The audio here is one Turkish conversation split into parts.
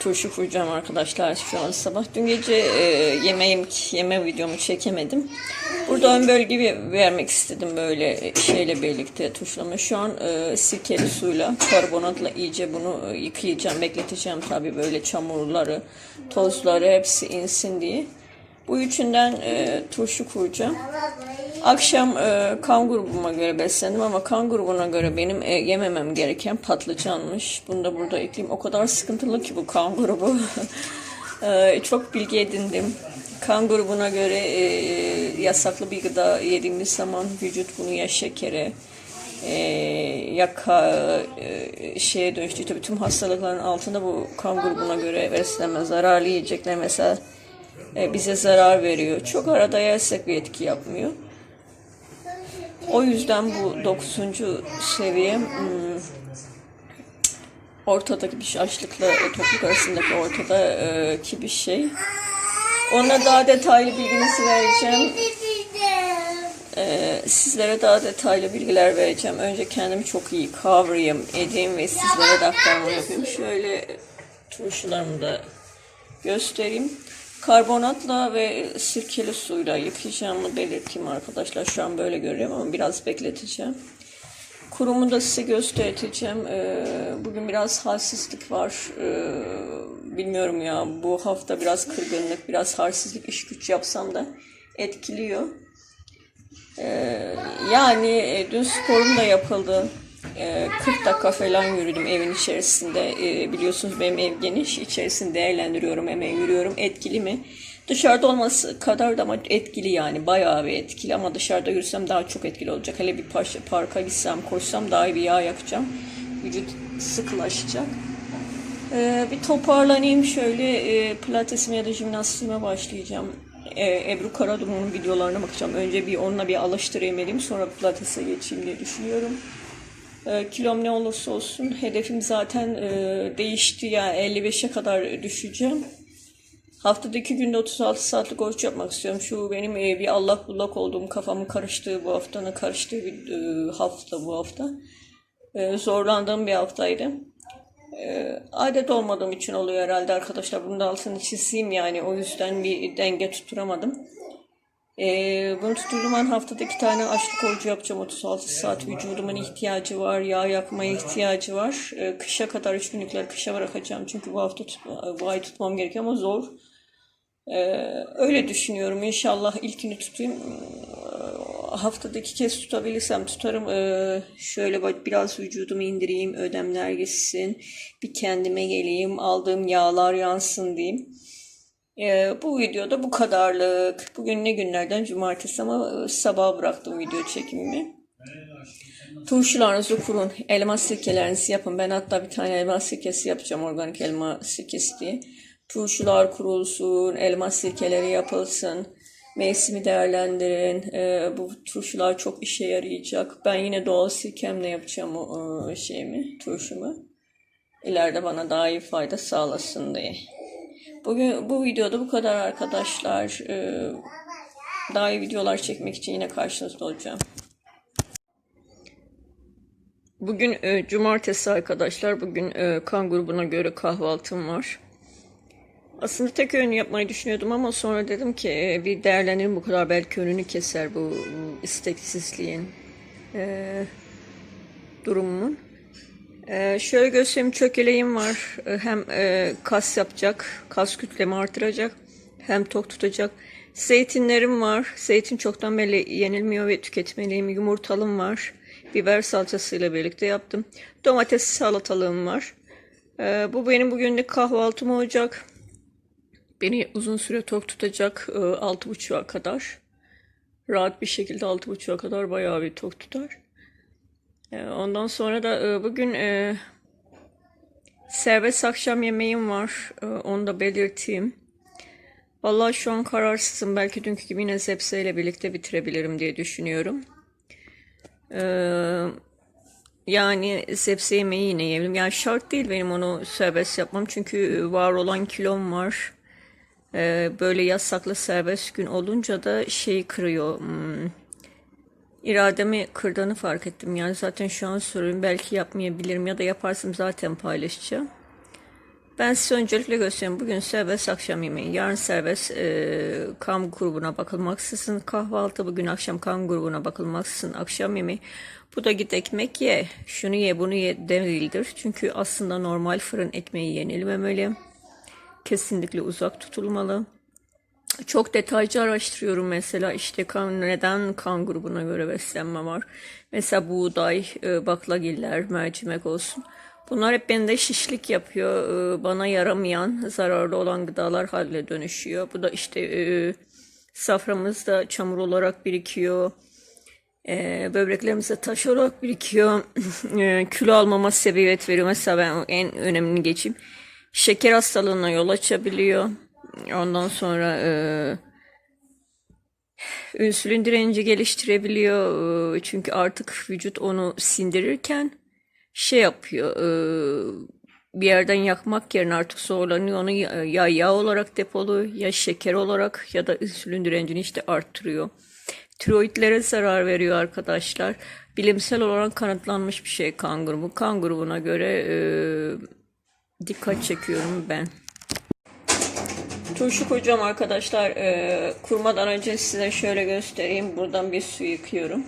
turşu kuracağım arkadaşlar şu an sabah. Dün gece e, yemeğim, yeme videomu çekemedim. Burada ön bölgeyi vermek istedim böyle şeyle birlikte tuşlama. Şu an e, sirkeli suyla, karbonatla iyice bunu e, yıkayacağım, bekleteceğim tabii böyle çamurları, tozları hepsi insin diye. Bu üçünden e, turşu kuracağım. Akşam e, kan grubuma göre beslendim ama kan grubuna göre benim e, yememem gereken patlıcanmış. Bunu da burada ekleyeyim. O kadar sıkıntılı ki bu kan grubu. E, çok bilgi edindim. Kan grubuna göre e, yasaklı bir gıda yediğimiz zaman vücut bunu ya şekere e, ya ka, e, şeye dönüştü. Tabii tüm hastalıkların altında bu kan grubuna göre beslenme zararlı yiyecekler mesela e, bize zarar veriyor. Çok arada yersek bir etki yapmıyor. O yüzden bu 9. seviye hmm, ortadaki bir şey, açlıkla topluluk arasındaki ortadaki bir şey. Ona daha detaylı bilginizi vereceğim. Ee, sizlere daha detaylı bilgiler vereceğim. Önce kendimi çok iyi kavrayayım, edeyim ve sizlere de aktarma yapayım. Şöyle turşularımı da göstereyim. Karbonatla ve sirkeli suyla yıkayacağımı belirteyim arkadaşlar. Şu an böyle görüyorum ama biraz bekleteceğim. Kurumu da size göstereceğim. Ee, bugün biraz halsizlik var. Ee, bilmiyorum ya bu hafta biraz kırgınlık, biraz halsizlik iş güç yapsam da etkiliyor. Ee, yani e, dün sporum da yapıldı. Ee, 40 dakika falan yürüdüm evin içerisinde. Ee, biliyorsunuz benim ev geniş. İçerisini değerlendiriyorum, hemen yürüyorum. Etkili mi? Dışarıda olması kadar da ama etkili yani. Bayağı bir etkili ama dışarıda yürüsem daha çok etkili olacak. Hele bir parça, parka gitsem, koşsam daha iyi bir yağ yakacağım. Vücut sıkılaşacak. Ee, bir toparlanayım şöyle e, pilatesime ya da jimnastiğime başlayacağım. Ee, Ebru Karadum'un videolarına bakacağım. Önce bir onunla bir alıştırayım edeyim sonra pilatese geçeyim diye düşünüyorum. Ee, kilom ne olursa olsun hedefim zaten e, değişti yani 55'e kadar düşeceğim. Haftada iki günde 36 saatlik oruç yapmak istiyorum. Şu benim e, bir allak bullak olduğum kafamın karıştığı bu haftanın karıştığı bir e, hafta bu hafta. Zorlandığım bir haftaydı. Adet olmadığım için oluyor herhalde arkadaşlar. Bunun da altını çizeyim yani. O yüzden bir denge tutturamadım. E, bunu tutturduğum an haftada iki tane açlık orucu yapacağım. 36 saat vücudumun ihtiyacı var. Yağ yakmaya ihtiyacı var. E, kışa kadar üç günlükler kışa bırakacağım. Çünkü bu hafta bu ay tutmam gerekiyor ama zor. Ee, öyle düşünüyorum. İnşallah ilkini tutayım. Ee, Haftada iki kez tutabilirsem tutarım. Ee, şöyle bak biraz vücudumu indireyim. Ödemler gitsin. Bir kendime geleyim. Aldığım yağlar yansın diyeyim. Ee, bu videoda bu kadarlık. Bugün ne günlerden? Cumartesi ama e, sabah bıraktım video çekimimi. Turşularınızı kurun. Elma sirkelerinizi yapın. Ben hatta bir tane elma sirkesi yapacağım. Organik elma sirkesi diye. Turşular kurulsun. Elma sirkeleri yapılsın. Mevsimi değerlendirin. Ee, bu turşular çok işe yarayacak. Ben yine doğal sirkemle yapacağım o e, şeyimi, turşumu. İleride bana daha iyi fayda sağlasın diye. Bugün bu videoda bu kadar arkadaşlar. Ee, daha iyi videolar çekmek için yine karşınızda olacağım. Bugün e, cumartesi arkadaşlar. Bugün e, kan grubuna göre kahvaltım var. Aslında tek öğün yapmayı düşünüyordum ama sonra dedim ki e, bir değerlendirin bu kadar belki önünü keser bu, bu isteksizliğin e, durumunun. E, şöyle göstereyim çökeleğim var. E, hem e, kas yapacak, kas kütlemi artıracak hem tok tutacak. Zeytinlerim var. Zeytin çoktan beri yenilmiyor ve tüketmeliyim. Yumurtalım var. Biber salçasıyla birlikte yaptım. Domates salatalığım var. E, bu benim bugünlük kahvaltım olacak. Beni uzun süre tok tutacak e, altı buçuğa kadar. Rahat bir şekilde altı buçuğa kadar bayağı bir tok tutar. E, Ondan sonra da e, bugün e, serbest akşam yemeğim var. E, Onu da belirteyim. Vallahi şu an kararsızım. Belki dünkü gibi yine zepseyle birlikte bitirebilirim diye düşünüyorum. Ee, yani sebze yemeği yine yiyebilirim. Yani şart değil benim onu serbest yapmam. Çünkü var olan kilom var. Ee, böyle yasaklı serbest gün olunca da şeyi kırıyor. Hmm, irademi kırdığını fark ettim. Yani zaten şu an soruyorum belki yapmayabilirim ya da yaparsam zaten paylaşacağım. Ben size öncelikle göstereyim. Bugün serbest akşam yemeği. Yarın serbest e, kam grubuna bakılmaksızın kahvaltı. Bugün akşam kam grubuna bakılmaksızın akşam yemeği. Bu da git ekmek ye. Şunu ye bunu ye değildir. Çünkü aslında normal fırın ekmeği yenilmemeli. Kesinlikle uzak tutulmalı. Çok detaycı araştırıyorum mesela işte kan, neden kan grubuna göre beslenme var. Mesela buğday, e, baklagiller, mercimek olsun. Bunlar hep bende şişlik yapıyor. E, Bana yaramayan, zararlı olan gıdalar haline dönüşüyor. Bu da işte e, saframızda çamur olarak birikiyor. E, böbreklerimize taş olarak birikiyor. Kilo almama sebebiyet veriyor. Mesela ben en önemini geçeyim. Şeker hastalığına yol açabiliyor. Ondan sonra e, insülin direnci geliştirebiliyor. E, çünkü artık vücut onu sindirirken şey yapıyor. e, bir yerden yakmak yerine artık zorlanıyor. Onu ya, ya yağ olarak depoluyor ya şeker olarak ya da insülin direncini işte arttırıyor. Tiroidlere zarar veriyor arkadaşlar. Bilimsel olarak kanıtlanmış bir şey kan grubu. Kan grubuna göre e, dikkat çekiyorum ben. Turşu koyacağım arkadaşlar. E, kurmadan önce size şöyle göstereyim. Buradan bir su yıkıyorum.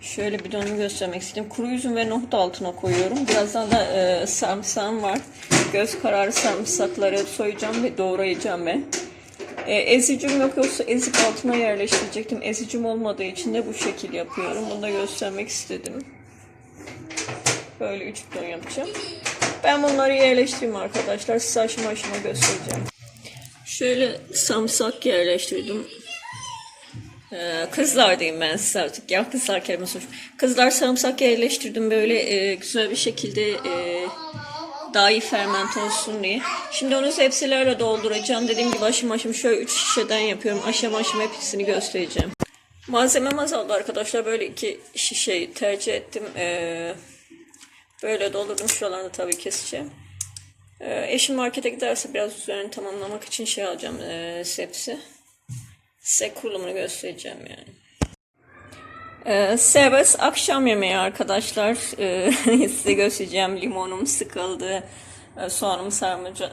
Şöyle bidonu göstermek istedim. Kuru üzüm ve nohut altına koyuyorum. Birazdan da e, sarımsağım var. Göz kararı sarımsakları soyacağım ve doğrayacağım ben. E, ezicim yok yoksa ezik altına yerleştirecektim. Ezicim olmadığı için de bu şekil yapıyorum. Bunu da göstermek istedim. Böyle üç bidon yapacağım. Ben bunları yerleştireyim arkadaşlar. Size aşama aşama göstereceğim. Şöyle sarımsak yerleştirdim. Ee, kızlar diyeyim ben size artık ya kızlar kelimesi hoş. Kızlar sarımsak yerleştirdim böyle e, güzel bir şekilde e, daha iyi ferment olsun diye. Şimdi onu tepsilerle dolduracağım. Dediğim gibi aşama aşama şöyle 3 şişeden yapıyorum. Aşama aşama hepsini göstereceğim. Malzemem azaldı arkadaşlar. Böyle iki şişeyi tercih ettim. Ee, böyle doldurdum. Şuralarını tabii keseceğim. Ee, eşim markete giderse biraz üzerini tamamlamak için şey alacağım. E, sepsi. Size kurulumunu göstereceğim yani. Ee, serbest akşam yemeği arkadaşlar. Ee, size göstereceğim. Limonum sıkıldı. Ee, soğanım sarmaca,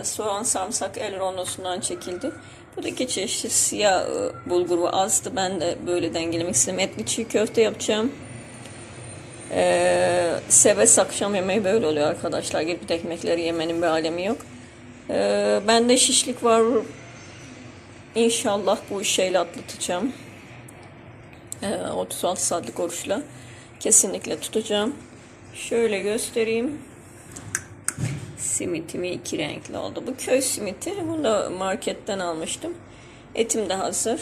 e, soğan sarımsak el rondosundan çekildi. Buradaki çeşit siyah e, bulguru azdı. Ben de böyle dengelemek istedim. Etli çiğ köfte yapacağım. Ee, serbest akşam yemeği böyle oluyor arkadaşlar. Gidip ekmekleri yemenin bir alemi yok. Ee, bende şişlik var. İnşallah bu şeyle atlatacağım. Ee, 36 saatlik oruçla. Kesinlikle tutacağım. Şöyle göstereyim. Simitimi iki renkli oldu. Bu köy simiti. Bunu da marketten almıştım. Etim de hazır.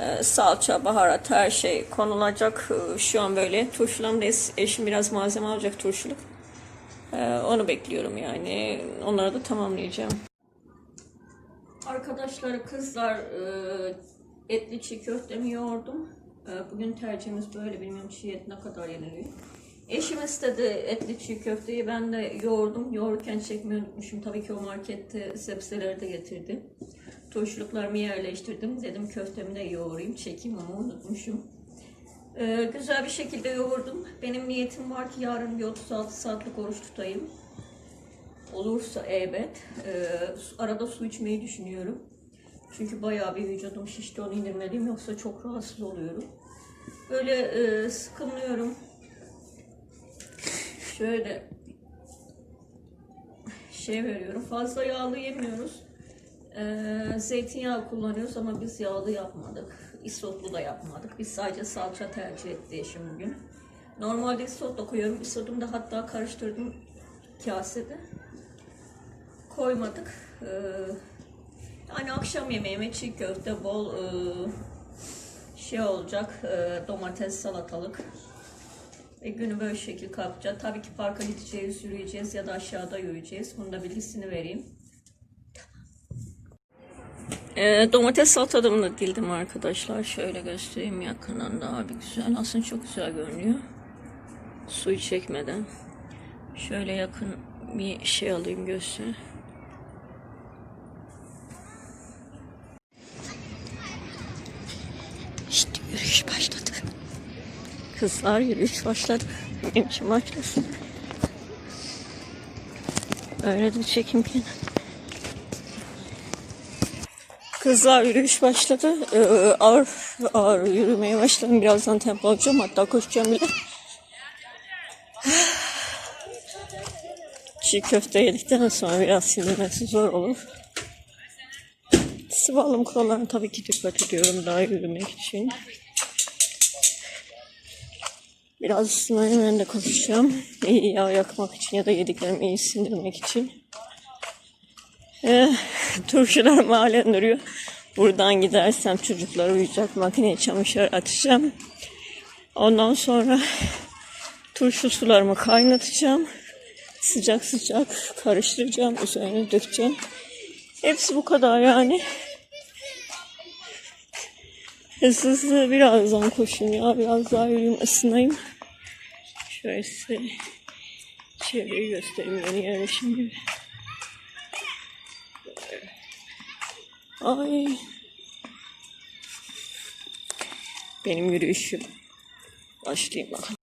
Ee, salça, baharat her şey konulacak. Ee, şu an böyle turşulam da eşim biraz malzeme alacak turşuluk. Ee, onu bekliyorum yani. Onları da tamamlayacağım. Arkadaşlar kızlar e, etli çiğ köftemi yoğurdum. E, bugün tercihimiz böyle bilmiyorum çiğ et ne kadar yeniliyor. Eşim istedi etli çiğ köfteyi ben de yoğurdum. Yoğururken çekmeyi unutmuşum. Tabii ki o markette sebzeleri de getirdi. Turşuluklarımı yerleştirdim. Dedim köftemi de yoğurayım çekeyim ama unutmuşum. E, güzel bir şekilde yoğurdum. Benim niyetim var ki yarın bir 36 saatlik oruç tutayım olursa evet e, arada su içmeyi düşünüyorum. Çünkü bayağı bir vücudum şişti onu indirmeliyim yoksa çok rahatsız oluyorum. Böyle e, sıkımlıyorum. Şöyle şey veriyorum. Fazla yağlı yemiyoruz. E, zeytinyağı kullanıyoruz ama biz yağlı yapmadık. Isotlu da yapmadık. Biz sadece salça tercih etti eşim bugün. Normalde isot da koyuyorum. Isotumu da hatta karıştırdım kasede koymadık. Ee, yani akşam yemeğime çiğ köfte bol e, şey olacak e, domates salatalık ve günü böyle şekil kapacağız. Tabii ki parka gideceğiz, yürüyeceğiz ya da aşağıda yürüyeceğiz. Bunun da bilgisini vereyim. E, domates salatalığımı da dildim arkadaşlar. Şöyle göstereyim yakından daha bir güzel. Aslında çok güzel görünüyor. Suyu çekmeden. Şöyle yakın bir şey alayım göster. İşte yürüyüş başladı. Kızlar yürüyüş başladı. Benim için başlasın. Öyle de çekim ki. Kızlar yürüyüş başladı. Ee, ağır ağır yürümeye başladım. Birazdan tempo alacağım. Hatta koşacağım bile. Çiğ köfte yedikten sonra biraz sindirmesi zor olur. Sıvalım kurallarına tabii ki dikkat ediyorum daha yürümek için. Biraz ben de koşacağım. İyi yağ yakmak için ya da yediklerimi iyi sindirmek için. Eh, turşular halen duruyor. Buradan gidersem çocuklar uyuyacak. Makineye çamaşır atacağım. Ondan sonra turşu sularımı kaynatacağım. Sıcak sıcak karıştıracağım. Üzerine dökeceğim. Hepsi bu kadar yani. Hızlı hızlı birazdan koşayım ya. Biraz daha yürüyeyim ısınayım. Şöyle size çevreyi göstereyim yeni yerleşim gibi. Ay. Benim yürüyüşüm. Başlayayım bakalım.